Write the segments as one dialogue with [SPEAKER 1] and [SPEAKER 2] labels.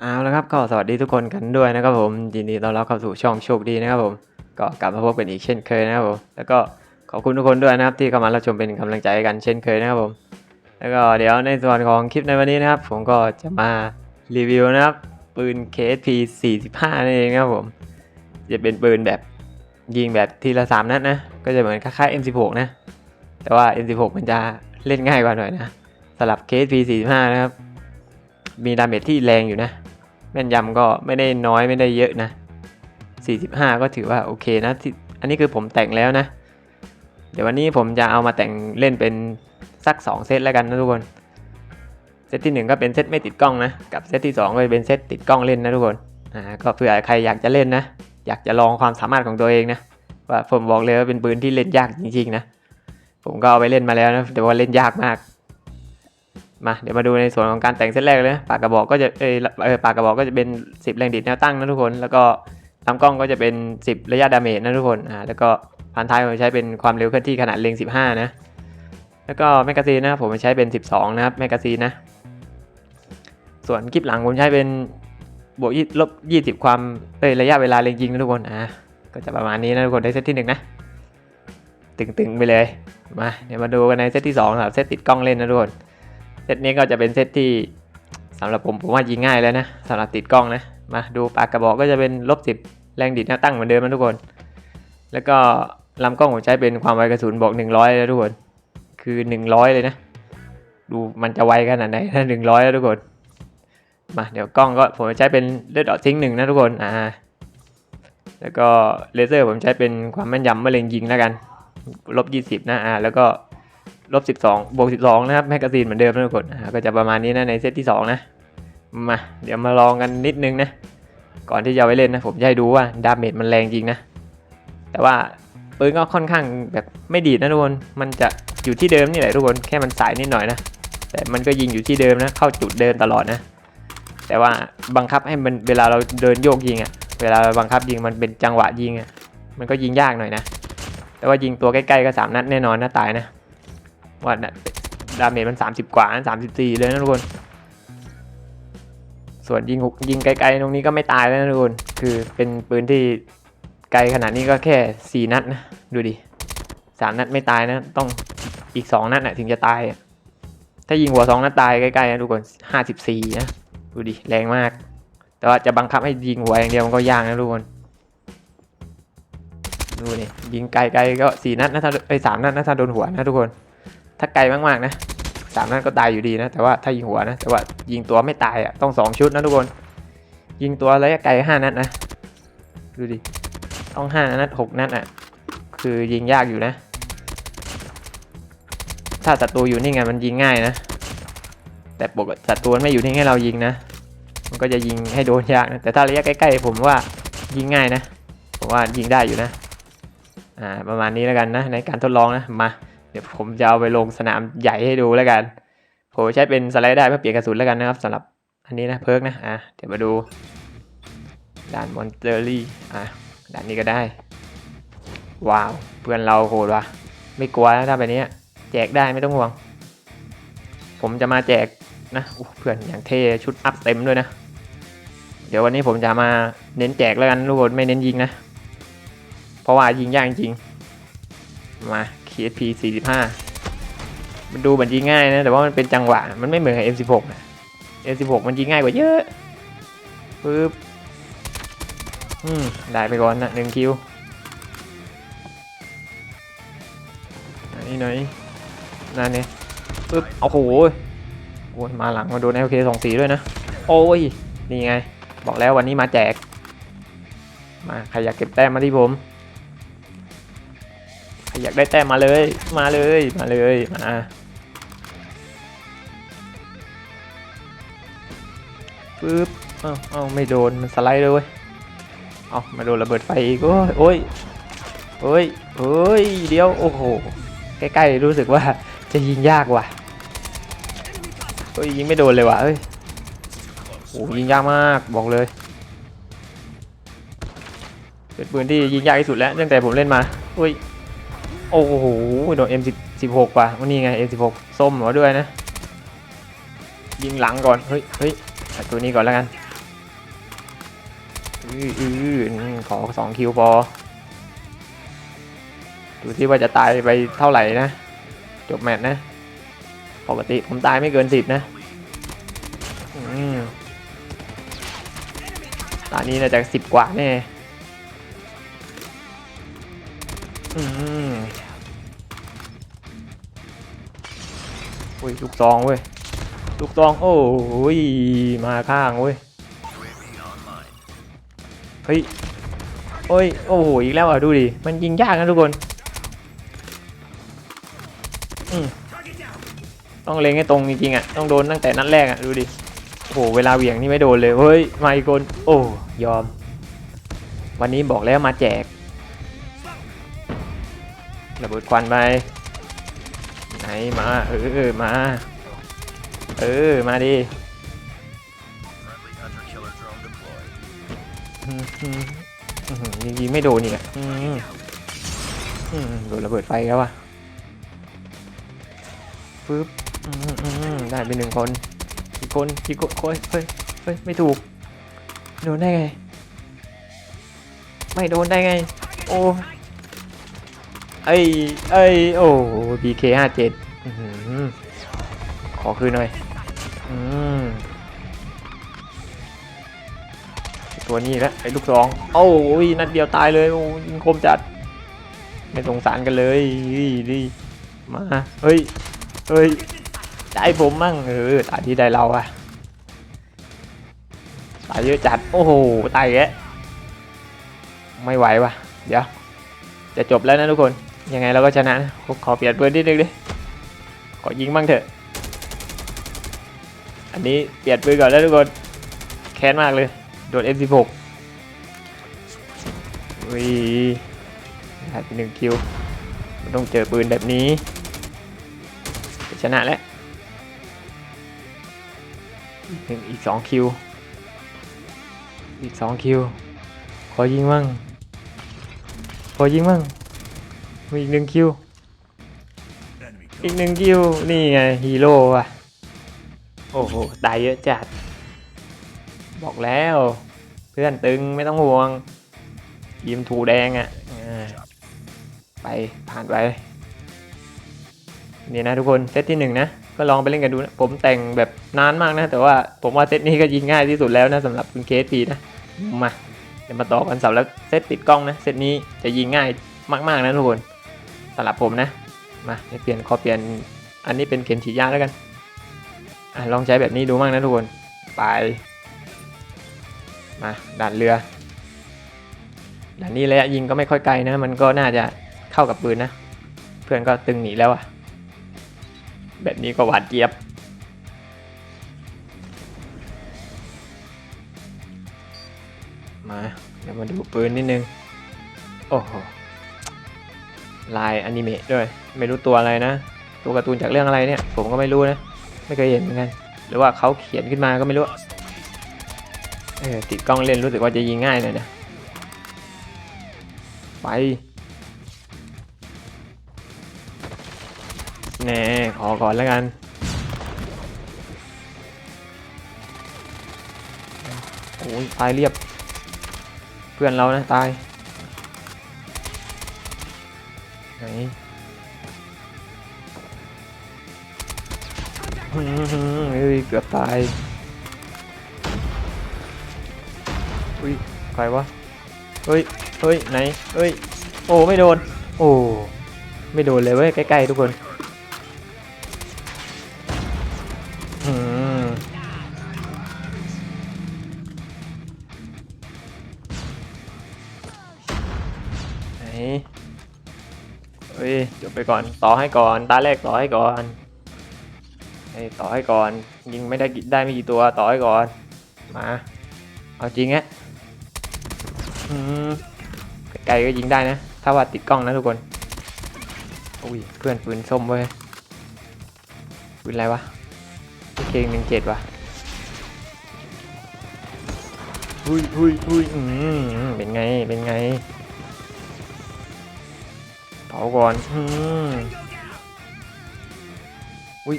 [SPEAKER 1] เอาละครับก็สวัสดีทุกคนกันด้วยนะครับผมยินดีต้อนรับเข้าสู่ช่องโชคดีนะครับผมก็กลับมาพบกันอีกเช่นเคยนะครับผมแล้วก็ขอบคุณทุกคนด้วยนะครับที่เข้ามารับชมเป็นกำลังใจกันเช่นเคยนะครับผม แล้วก็เดี๋ยวในส่วนของคลิปในวันนี้นะครับ ผมก็จะมารีวิวนะครับปืน KSP 45นั่นเองนะครับผม จะเป็นปืนแบบยิงแบบทีละสามนัดนะก็จะเหมือนคล้ายๆ M16 นะแต่ว่า M16 มันจะเล่นง่ายกว่าหน่อยนะสำหรับ KSP 45นะครับมีดาเมจที่แรงอยู่นะ ม่นยำก็ไม่ได้น้อยไม่ได้เยอะนะ 45 ก็ถือว่าโอเคนะที่อันนี้คือผมแต่งแล้วนะ เดี๋ยววันนี้ผมจะเอามาแต่งเล่นเป็นสัก 2 เซตแล้วกันนะทุกคน เซตที่ 1 ก็เป็นเซตไม่ติดกล้องนะ กับเซตที่ 2 ก็เป็นเซตติดกล้องเล่นนะทุกคน อ่า ก็เผื่อใครอยากจะเล่นนะ อยากจะลองความสามารถของตัวเองนะ ว่าผมบอกเลยว่าเป็นปืนที่เล่นยากจริงๆนะ ผมก็เอาไปเล่นมาแล้วนะ แต่ว่าเล่นยากมาก มาเดี๋ยวมาดูในส่วนของการแต่งเซตแรกเลยนะปากกระบอกก็จะเออเออปากกระบอกก็จะเป็น 10 แรงดีดแนวตั้งนะทุกคน แล้วก็ลำกล้องก็จะเป็น 10 ระยะดาเมจนะทุกคนอ่าแล้วก็พันท้ายผมใช้เป็นความเร็วเคลื่อนที่ขนาดเล็ง15 นะ แล้วก็แมกกาซีนนะผมใช้เป็น 12 นะครับแมกกาซีนนะ ส่วนคลิปหลังผมใช้เป็นบวกยี่ลบ20ความเอ้ยระยะเวลาเล็งยิงนะทุกคนอ่าก็จะประมาณนี้นะทุกคนในเซตที่หนึ่งนะตึงๆไปเลยมาเดี๋ยวมาดูกันในเซตที่สองสำหรับเซตติดกล้องเล่นนะทุกคน เซตนี้ก็จะเป็นเซตที่สำหรับผมผมว่ายิงง่ายแล้วนะสำหรับติดกล้องนะ มาดูปากกระบอกก็จะเป็นลบสิบแรงดีดแนวตั้งเหมือนเดิมนะทุกคน แล้วก็ลำกล้องผมใช้เป็นความไวกระสุนบอก 100นะทุกคน คือ 100 เลยนะ ดูมันจะไวขนาดไหนถ้า100แล้วทุกคน มาเดี๋ยวกล้องก็ผมใช้เป็นเลือดออกทิ้งหนึ่งนะทุกคนอ่าแล้วก็เลเซอร์ผมใช้เป็นความแม่นยำมะเร็งยิงแล้วกันลบ20นะอ่าแล้วก็ ลบสิบสองบวกสิบสองนะครับแมกกาซีนเหมือนเดิมนะทุกคนก็จะประมาณนี้นะในเซตที่สองนะมาเดี๋ยวมาลองกันนิดนึงนะ ก่อนที่จะไปเล่นนะผมจะให้ดูว่าดาเมจมันแรงจริงนะ แต่ว่าปืนก็ค่อนข้างแบบไม่ดีนะทุกคนมันจะอยู่ที่เดิมนี่แหละทุกคนแค่มันสายนิดหน่อยนะแต่มันก็ยิงอยู่ที่เดิมนะ เข้าจุดเดิมตลอดนะ แต่ว่าบังคับให้มันเวลาเราเดินโยกยิงอะ่ะ เวลาเราบังคับยิงมันเป็นจังหวะยิงอะ่ะมันก็ยิงยากหน่อยนะ แต่ว่ายิงตัวใกล้ๆก็สามนัดแน่นอนนะตายนะ ว่าดาเมจมัน 30 กว่าสามสิบสี่เลยนะทุกคน ส่วนยิงหุกยิงไกลๆตรงนี้ก็ไม่ตายแล้วนะทุกคน คือเป็นปืนที่ไกลขนาดนี้ก็แค่4นัดนะ ดูดิสามนัดไม่ตายนะ ต้องอีก2นัดนะถึงจะตาย ถ้ายิงหัว2นัดตายใกล้ๆนะทุกคน54นะ ดูดิแรงมาก แต่ว่าจะบังคับให้ยิงหัวอย่างเดียวมันก็ยากนะทุกคนดูนี่ยิงไกลๆก็สี่นัดนะถ้าไอ้สามนัดนะถ้าโดนหัวนะทุกคน ถ้าไกลมากๆนะสามนัดก็ตายอยู่ดีนะ แต่ว่าถ้ายิงหัวนะ แต่ว่ายิงตัวไม่ตายอะต้องสองชุดนะทุกคน ยิงตัวระยะไกลห้านัดนะ ดูดิ ต้องห้านัดหกนัดอะ คือยิงยากอยู่นะ ถ้าศัตรูอยู่นี่ไงมันยิงง่ายนะ แต่ปกติศัตรูมันไม่อยู่นี่ให้เรายิงนะ มันก็จะยิงให้โดนยากนะ แต่ถ้าระยะใกล้ๆผมว่ายิงง่ายนะ ผมว่ายิงได้อยู่นะ อ่า ประมาณนี้แล้วกันนะในการทดลองนะ มา ดี๋ยวผมจะเอาไปลงสนามใหญ่ให้ดูแล้วกัน ผมใช้เป็นสไลด์ได้เพื่อเปลี่ยนกระสุนแล้วกันนะครับสำหรับอันนี้นะเพิร์กนะอะเดี๋ยวมาดูด่านมอนเตอรี่อะด่านนี้ก็ได้ ว้าวเพื่อนเราโหดว่ะไม่กลัวนะถ้าแบบนี้แจกได้ไม่ต้องห่วง ผมจะมาแจกนะเพื่อนอย่างเท่ชุดอัพเต็มด้วยนะ เดี๋ยววันนี้ผมจะมาเน้นแจกแล้วกันทุกคนไม่เน้นยิงนะ เพราะว่ายิงยากจริงมา KSP 45 มันดูเหมือนยิงง่ายนะ แต่ว่ามันเป็นจังหวะ มันไม่เหมือนกับ M16 นะ M16 มันยิงง่ายกว่าเยอะปึ๊บอืมได้ไปก่อนนะหนึ่งคิวอันนี้หน่อยนั่นเนี่ยปึ๊บโอ้โหโอ้ยมาหลังมาโดน LK สองสีด้วยนะ โอ้ย นี่ไง บอกแล้ววันนี้มาแจก มาใครอยากเก็บแต้มมาที่ผม อยากได้แต้มมาเลย มาเลย มาเลย มาปึ๊บเอ้าเอ้าไม่โดน มันสไลด์เลยเว้ยเอามาโดนระเบิดไฟอีก โอ้ยโอ้ยโอ้ยโอ้ย เดี๋ยว โอ้โห ใกล้ๆ รู้สึกว่าจะยิงยากว่ะเฮ้ยยิงไม่โดนเลยว่ะเฮ้ยโอ้ยิงยากมาก บอกเลย เป็นปืนที่ยิงยากที่สุดแล้วตั้งแต่ผมเล่นมาอุ้ย โอ้โหโดน M16 ว่ะวันนี้ไง M16 ส้มมาด้วยนะ ยิงหลังก่อน เฮ้ยเฮ้ยตัวนี้ก่อนแล้วกันอืออือขอสองคิวพอดูที่ว่าจะตายไปเท่าไหร่นะ จบแมตช์นะ ปกติผมตายไม่เกินสิบนะอืมตอนนี้น่าจะสิบกว่าแน่อืม อุ้ยลูกซองเว้ยลูกซองโอ้ยมาข้างเว้ยเฮ้ยโอ้ยโอ้โหอีกแล้วอะดูดิมันยิงยากนะทุกคนอืมต้องเล็งให้ตรงจริงๆอะต้องโดนตั้งแต่นัดแรกอะดูดิโอ้โหเวลาเหวี่ยงนี่ไม่โดนเลยเฮ้ยมาอีกคนโอ้ยอม วันนี้บอกแล้วมาแจกระเบิดควันไป ไหนมาเออมา เออ มาดิอืมอืมอื้อหือยิงไม่โดนอีกอะอืมอืมโดนระเบิดไฟแล้วอะปึ๊บอืมอืมได้ไปหนึ่งคนอีกคนอีกคนเฮ้ยเฮ้ยเฮ้ยไม่ถูก โดนได้ไง ไม่โดนได้ไง โอ้ ไอ้ไอ้ยโอ้ BK ห้าเจ็ดขอคืนหน่อยอตัวนี้แล้วไอ้ลูกสองโอ้ยนัดเดียวตายเลยโอ้ยิงคมจัด ไม่สงสารกันเลยดิดิมาเฮ้ยเฮ้ยได้ผมมั่งเออตายที่ได้เราอะตายเยอะจัด โอ้โหตายแกะไม่ไหววะเดี๋ยวจะจบแล้วนะทุกคน ยังไงเราก็ชนะนะผมขอเปลี่ยนปืนนิดนึงดิ ขอยิงบ้างเถอะ อันนี้เปลี่ยนปืนก่อนแล้วทุกคน แค้นมากเลย โดน F16 อุ้ยได้ไปหนึ่งคิวต้องเจอปืนแบบนี้ชนะแล้วอีกหนึ่งอีกสองคิว อีกสองคิว ขอยิงมั่ง ขอยิงมั่ง อีกหนึ่งคิว อีกหนึ่งคิว นี่ไงฮีโร่ว่ะ โอ้โห ตายเยอะจัด บอกแล้ว เพื่อนตึงไม่ต้องห่วงยิมถูแดงอะ่ะ ไปผ่านไป นี่นะทุกคน เซตที่หนึ่งนะ ก็ลองไปเล่นกันดูนะ ผมแต่งแบบนานมากนะ แต่ว่าผมว่าเซตนี้ก็ยิงง่ายที่สุดแล้วนะสำหรับคุณเคสปีนะ มาเดี๋ยวมาต่อกันสำหรับเซตติดกล้องนะ เซตนี้จะยิงง่ายมาก ๆ นะทุกคน สำหรับผมนะ มาเปลี่ยนขอเปลี่ยนอันนี้เป็นเข็มฉีดยาแล้วกันอะลองใช้แบบนี้ดูบ้างนะทุกคน ไป มาด่านเรือด่านนี้ระยะยิงก็ไม่ค่อยไกลนะ มันก็น่าจะเข้ากับปืนนะ เพื่อนก็ตึงหนีแล้วอะแบบนี้ก็หวาดเจี๊ยบ มา เดี๋ยวมาดูปืนนิดนึง โอ้โห ลายอนิเมะด้วย ไม่รู้ตัวอะไรนะ ตัวการ์ตูนจากเรื่องอะไรเนี่ย ผมก็ไม่รู้นะ ไม่เคยเห็นเหมือนกัน หรือว่าเขาเขียนขึ้นมาก็ไม่รู้ เออติดกล้องเล่นรู้สึกว่าจะยิงง่ายหน่อยนะไปแน่ขอก่อนแล้วกันโอ้ยตายเรียบ เพื่อนเรานะ ตาย ไหนเฮ้ยเกือบตาย อุ้ยใครวะ เฮ้ย เฮ้ย ไหน เฮ้ย โอ้ ไม่โดน โอ้ ไม่โดนเลยเว้ย ใกล้ๆทุกคนไหน ฮ้ยจบไปก่อน ต่อให้ก่อน ตาแรกต่อให้ก่อนเฮ้ต่อให้ก่อน ยิงไม่ได้กี่ได้ไม่กี่ตัว ต่อให้ก่อน มา เอาจริงฮะไกลก็ยิงได้นะ ถ้าว่าติดกล้องนะทุกคนอุ้ยเพื่อนปืนส้มเว้ยปืนอะไรวะเคงหนึ่งเจ็ดวะอุ้ยอุ้ยอุ้ยอืมเป็นไง เป็นไงาก่อนอืมอุ้ย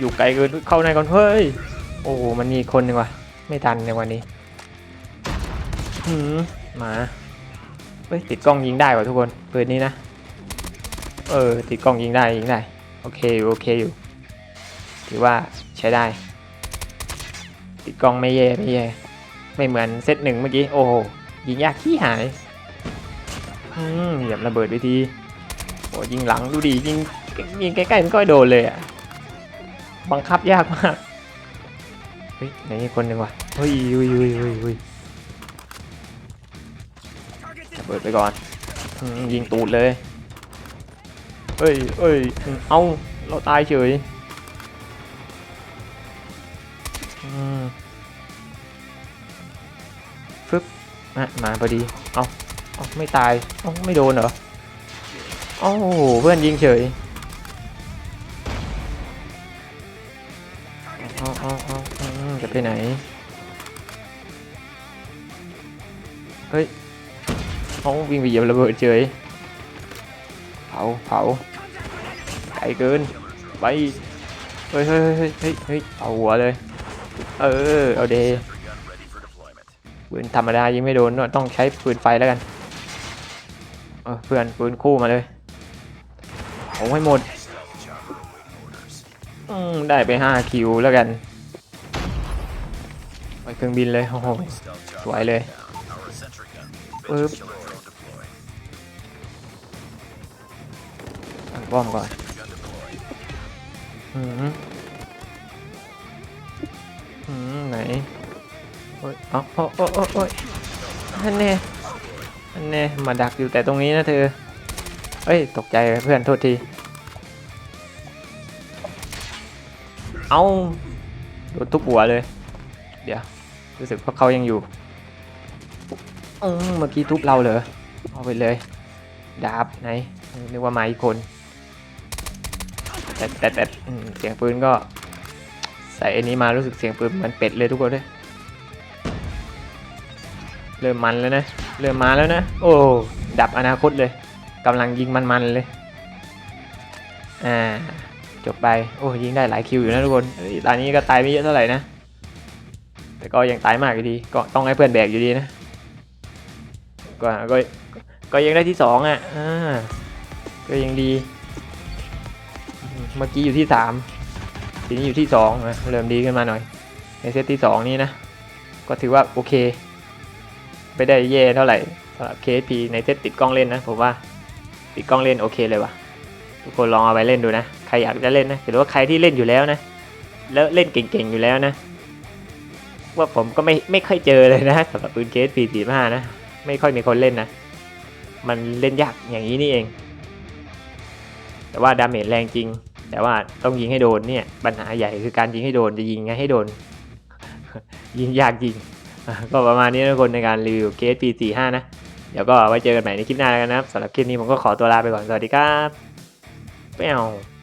[SPEAKER 1] อยู่ไกลเกินเข้าในก่อนเฮ้ยโอ้โหมันมีคนนึงว่ะไม่ทันในวันนี้หืมมาเฮ้ยติดกล้องยิงได้ว่ะทุกคนปืนนี้นะเออติดกล้องยิงได้ยิงได้โอเคอยู่โอเคอยู่ถือว่าใช้ได้ ติดกล้องไม่แย่ไม่แย่ไม่เหมือนเซตหนึ่งเมื่อกี้โอ้โหยิงยากขี้หายอืมเหยียบระเบิดวิธี อ้ยิงหลังดูดิยิงยิงใกล้ๆมันก็โดนเลยอะบังคับยากมากเฮ้ยไหนมีคนหนึ่งวะเฮ้ยเฮ้ยเฮ้ยเฮ้ยเฮ้ยระเบิดไปก่อนอยิงตูดเลยเอ้ยเอ้ยเอาเราตายเฉยฟึบมามาพอดี เอาเอาไม่ตายเอาไม่โดนเหรอ โอ้โหเพื่อนยิงเฉยเอาเอาเอาจะไปไหน เฮ้ยเอาวิ่งไปเหยียบระเบิดเฉยเผาเผาไกลเกิน ไป เฮ้ยเฮ้ยเฮ้ยเฮ้ยเฮ้ยเอาหัวเลย เออ เอาเดปืนธรรมดายิงไม่โดนด้วยต้องใช้ปืนไฟแล้วกัน เออเพื่อนปืนคู่มาเลย เอาให้หมด อืม ได้ไป5คิวแล้วกันไปเครื่องบินเลย โอ้โห สวยเลย
[SPEAKER 2] down. Our sentry gun.
[SPEAKER 1] Oop.
[SPEAKER 2] Killer drone deployed.
[SPEAKER 1] ตั้งป้อมก่อน อืมอืม ไหน โอ้ยเอาโอ้โอ้โอ้โอ้ยอันเน่อันเน่มาดักอยู่แต่ตรงนี้นะเธอ เอ้ย ตกใจเพื่อน โทษที เอาโดนทุบหัวเลย เดี๋ยว รู้สึกว่าเขายังอยู่เมื่อกี้ทุบเราเหรอ เอาไปเลย ดาบไหนนึกว่ามาอีกคน แต่แต่แต่เสียงปืนก็ ใส่อันนี้มารู้สึกเสียงปืนมือนเป็ดเลยทุกคนเลยเริ่มมันแล้วนะ เริ่มมาแล้วนะ โอ้ ดับอนาคตเลยกำลังยิงมันๆเลย อ่า จบไป โอ้ยิงได้หลายคิวอยู่นะทุกคนตอนนี้ก็ตายไม่เยอะเท่าไหร่นะ แต่ก็ยังตายมากอยู่ดีก็ต้องให้เพื่อนแบกอยู่ดีนะ ก็ก็ก็ยังได้ที่สองอะอ่าก็ยังดี เมื่อกี้อยู่ที่สามทีนี้อยู่ที่สองนะเริ่มดีขึ้นมาหน่อย ในเซตที่สองนี้นะ ก็ถือว่าโอเค ไม่ได้แย่เท่าไหร่สำหรับ KSP ในเซตติดกล้องเล่นนะผมว่าติดกล้องเล่นโอเคเลยว่ะทุกคนลองเอาไปเล่นดูนะ รอยากจะเล่นนะหรือว่าใครที่เล่นอยู่แล้วนะ แล้วเล่นเก่งๆอยู่แล้วนะ ว่าผมก็ไม่ไม่ค่อยเจอเลยนะสำหรับปืน KSP 45นะ ไม่ค่อยมีคนเล่นนะ มันเล่นยากอย่างนี้นี่เอง แต่ว่าดาเมจแรงจริง แต่ว่าต้องยิงให้โดนเนี่ย ปัญหาใหญ่คือการยิงให้โดนจะยิงไงให้โดน ยิงยากจริง ก็ประมาณนี้นะทุกคนในการรีวิว KSP 45นะเดี๋ยวก็ไว้เจอกันใหม่ในคลิปหน้าแล้วกันนะครับสำหรับคลิปนี้ผมก็ขอตัวลาไปก่อน สวัสดีครับเป้ว